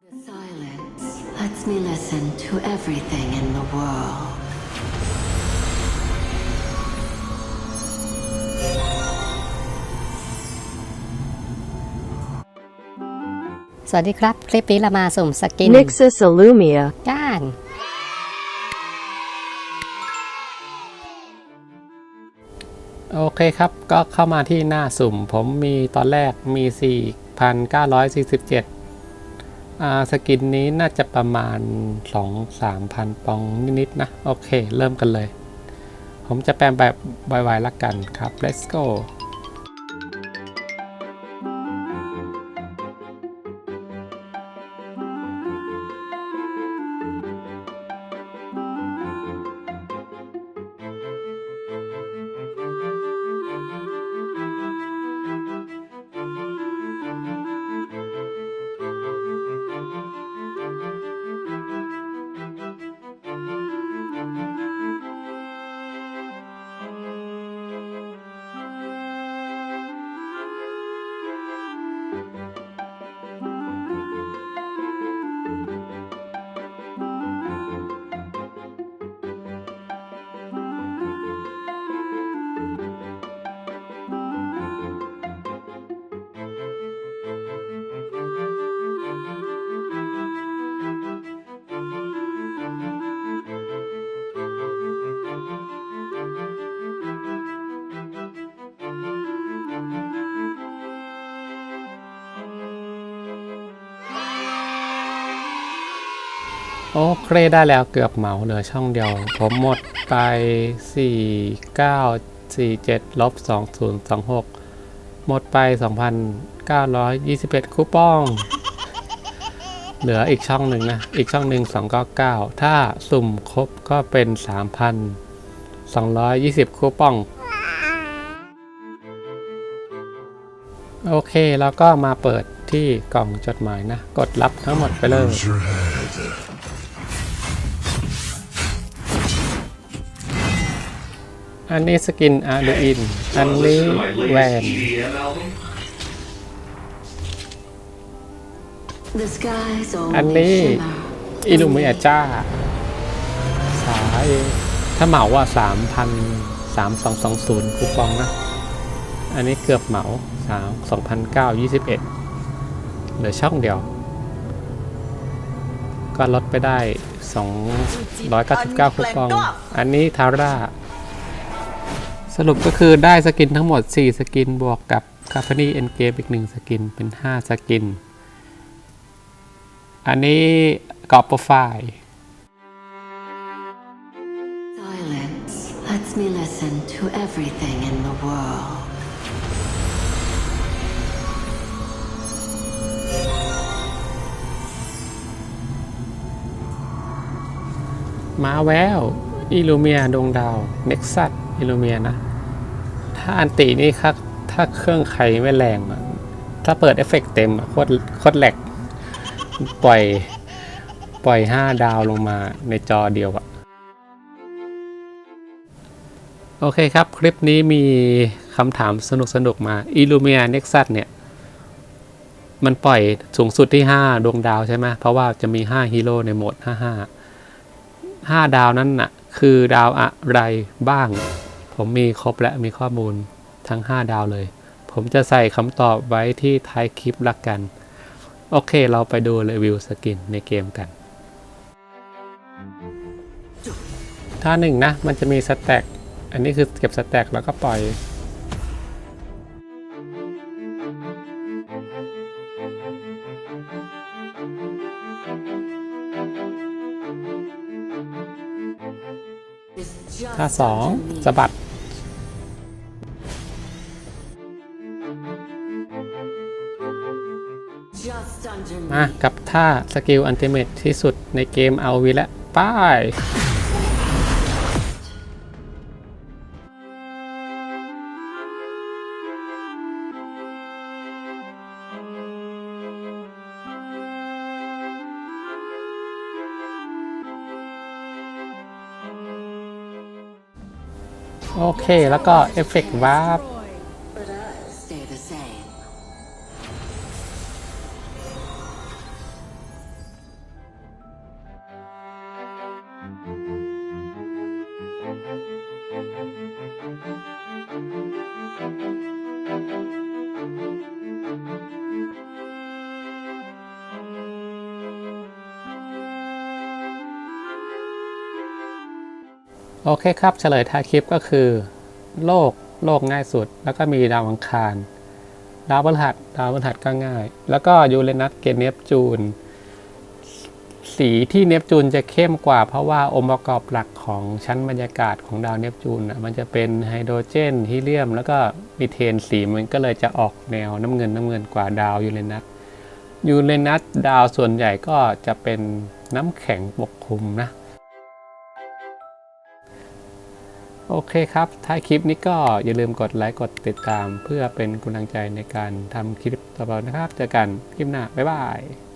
The silence lets me listen to everything in the world. สวัสดีครับ คลิปนี้เรามาสุ่มสกิน Nixus Illumia. ก้าน โอเคครับ ก็เข้ามาที่หน้าสุ่ม ผมมีตอนแรกมี 4,947อ่า สกินนี้น่าจะประมาณ 2-3,000ปองนิดๆนะ โอเค เริ่มกันเลย ผมจะแปลแบบไวๆละกันครับ let's go โอเคได้แล้วเกือบเหมาเหลือช่องเดียว ผมหมดไป 4 9 4 7ลบ2026 หมดไป 2,921 คูปอง เหลืออีกช่องหนึ่งนะ อีกช่องหนึ่ง299 ถ้าสุ่มครบก็เป็น 3,220 คูปอง โอเค แล้วก็มาเปิดที่กล่องจดหมายนะ กดรับทั้งหมดไปเลย อันนี้สกินอาร์ดูอิน อันนี้แวน EDM album? The skies อัน only นี้ shimmer. อิลูเมียจ้า สายถ้าเหมาว่าสามพันสามสองสองศูนย์คูปองนะ อันนี้เกือบเหมาสามสองพันเก้ายี่สิบเอ็ดเหลือช่องเดียว ก็ลดไปได้สองร้อยเก้าสิบเก้าคูปอง อันนี้ทาร่า สรุปก็คือได้สกินทั้งหมด 4 สกินบวกกับคา f ฟนี่เอ็นเกมอีก 1 สกินเป็น 5 สกิน อันนี้กรอบโปรไฟล์ Silence lets me listen to everything in the world. มาแววอิลูเมียดวงดาว เน็กซัสอิลูเมียนะ ถ้าอันตินี่ครับถ้าเครื่องใครไม่แรง ถ้าเปิดเอฟเฟกต์เต็มโคตรโคตรแหลก ปล่อย ปล่อย 5 ดาวลงมาในจอเดียวอะโอเคครับ คลิปนี้มีคำถามสนุกๆมาอิลูเมียเน็กซัสเนี่ย มันปล่อยสูงสุดที่ 5 ดวงดาวใช่ไหมเพราะว่าจะมี 5 ฮีโร่ในโหมด 55 5 ดาวนั้นน่ะ คือดาวอะไรบ้าง ผมมีครบและมีข้อมูลทั้ง 5 ดาวเลย ผมจะใส่คำตอบไว้ที่ท้ายคลิปละกัน โอเค เราไปดูรีวิวสกินในเกมกันถ้าหนึ่งนะ มันจะมีสแต็ก อันนี้คือเก็บสแต็กแล้วก็ปล่อย It's just ถ้าสองสะบัด มากับท่าสกิลอันติเมทที่สุดในเกมเอาวีละป้ายโอเค แล้วก็เอฟเฟกต์วาร์ป โอเคครับ เฉลยท้ายคลิปก็คือ โลกโลกง่ายสุด แล้วก็มีดาวอังคาร ดาวพฤหัสดาวพฤหัสก็ง่าย แล้วก็ยูเรนัสเกเนปจูน สีที่เนปจูนจะเข้มกว่า เพราะว่าองค์ประกอบหลักของชั้นบรรยากาศของดาวเนปจูนมันจะเป็นไฮโดรเจนฮีเลียม แล้วก็มีเทนสีมันก็เลยจะออกแนวน้ำเงินน้ำเงินกว่าดาวยูเรนัสยูเรนัสดาวส่วนใหญ่ก็จะเป็นน้ำแข็งปกคลุมนะโอเคครับท้ายคลิปนี้ก็อย่าลืมกดไลค์กดติดตาม เพื่อเป็นกำลังใจในการทำคลิปต่อไปนะครับ เจอกันคลิปหน้า บ๊ายบาย